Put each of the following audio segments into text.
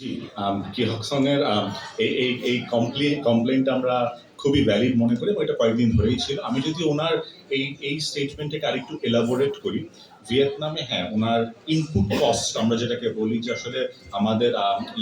জি কি হকসনের আম, এই এই এই কমপ্লেন কমপ্লেনটা আমরা খুবই ভ্যালিড মনে করি এবং এটা কয়েকদিন ধরেই ছিল। আমি যদি ওনার এই এই স্টেটমেন্টটাকে আরেকটু এলাবোরেট করি, ভিয়েতনামে হ্যাঁ ওনার ইনপুট কস্ট আমরা যেটাকে বলি যে আসলে আমাদের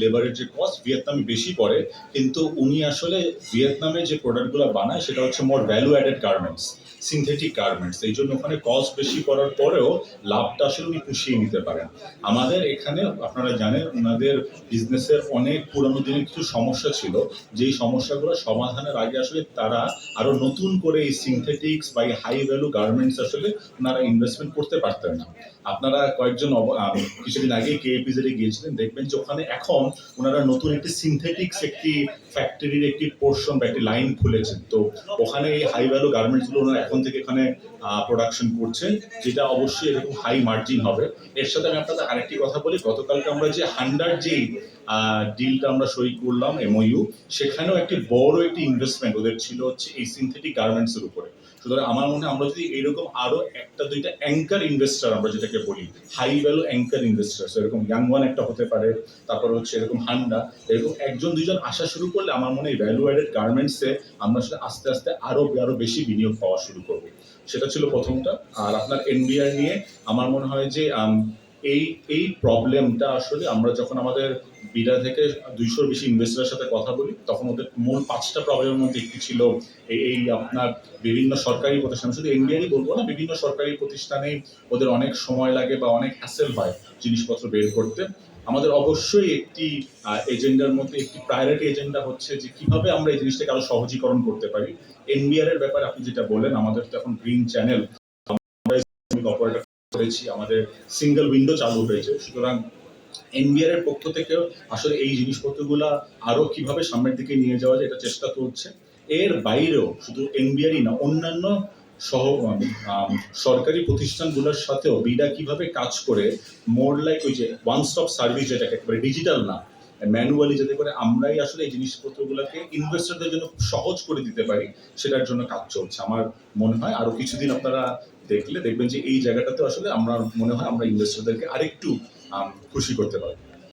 লেবারের যে কস্ট ভিয়েতনামে বেশি পড়ে, কিন্তু উনি আসলে ভিয়েতনামে যে প্রোডাক্টগুলো বানায়, সেটা হচ্ছে more value added garments synthetic garments এই জন্য ওখানে কস্ট বেশি করার পরেও লাভটা আসলে উনি পুষিয়ে নিতে পারেন। আমাদের এখানে, আপনারা জানেন ওনাদের বিজনেসের অনেক পুরনো দিনের কিছু সমস্যা ছিল। যেই সমস্যাগুলো সমাধানের আগে আসলে তারা আরও নতুন করে এই সিনথেটিক্স বা হাই ভ্যালু গার্মেন্টস আসলে ওনারা ইনভেস্টমেন্ট করতে পারতেন না। আপনারা কয়েকজন কিছুদিন আগে কেএপিজেডে গিয়েছিলেন, দেখবেন যে ওখানে এখন ওনারা নতুন একটি সিনথেটিক্স একটি ফ্যাক্টরির একটি পোর্শন বা একটি লাইন খুলেছেন। তো ওখানে এই হাই ভ্যালু গার্মেন্টসগুলো ওনারা এখন থেকে এখানে প্রোডাকশন করছেন, যেটা অবশ্যই এরকম হাই মার্জিন হবে। এর সাথে আমি আপনাদের আরেকটি কথা বলি, গতকালকে আমরা যে হান্ডার যেই ডিলটা আমরা সই করলাম এমওইউ সেখানেও একটি বড় একটি ইনভেস্টমেন্ট ওদের ছিল হচ্ছে এই সিনথেটিক গার্মেন্টস এর উপরে। সুতরাং আমার মনে আমরা যদি এরকম আরও একটা দুইটা অ্যাঙ্কার ইনভেস্টার আমরা যেটাকে বলি হাই ভ্যালু অ্যাঙ্কার ইনভেস্টার এরকম ইয়াং ওয়ান একটা হতে পারে, তারপর হচ্ছে এরকম হান্ডা এরকম একজন দুইজন আসা শুরু করলে আমার মনে হয় ভ্যালু অ্যাডেড গার্মেন্টসে আমরা আসলে আস্তে আস্তে আরও আরও বেশি বিনিয়োগ পাওয়া শুরু করব। সেটা ছিল প্রথমটা। আর আপনার এনবিআর নিয়ে আমার মনে হয় যে এই এই প্রবলেমটা আসলে আমরা যখন আমাদের বিডা থেকে দুইশোর বেশি ইনভেস্টরের সাথে কথা বলি, তখন ওদের মূল পাঁচটা প্রবলেমের মধ্যে একটি ছিল এই আপনার বিভিন্ন সরকারি প্রতিষ্ঠান, শুধু এনবিআরই বলব না, বিভিন্ন সরকারি প্রতিষ্ঠানে ওদের অনেক সময় লাগে বা অনেক হ্যাসেল হয় জিনিসপত্র বের করতে। আমাদের অবশ্যই একটি এজেন্ডার মধ্যে একটি প্রায়োরিটি এজেন্ডা হচ্ছে যে কীভাবে আমরা এই জিনিসটাকে আরও সহজীকরণ করতে পারি। এনবিআর এর ব্যাপারে আপনি যেটা বলেন, আমাদের তো এখন গ্রিন চ্যানেল করেছি, আমাদের সিঙ্গেল উইন্ডো চালু হয়েছে। সুতরাং এনবিআর এর পক্ষ থেকেও আসলে এই জিনিসপত্রগুলা আরও কীভাবে সামনের দিকে নিয়ে যাওয়া যায় এটা চেষ্টা করছে এর বাইরেও শুধু এনবিআরই না, অন্যান্য সহ সরকারি প্রতিষ্ঠানগুলোর সাথেও বিডা কীভাবে কাজ করে মোর লাইক ওই যে ওয়ান স্টপ সার্ভিস যেটাকে একেবারে ডিজিটাল না ম্যানুয়ালি যাতে করে আমরাই আসলে এই জিনিসপত্রগুলোকে ইনভেস্টরদের জন্য খুব সহজ করে দিতে পারি, সেটার জন্য কাজ চলছে। আমার মনে হয় আরও কিছুদিন আপনারা দেখলে দেখবেন যে এই জায়গাটাতে আসলে আমরা মনে হয় আমরা ইনভেস্টরদেরকে আরেকটু খুশি করতে পারব।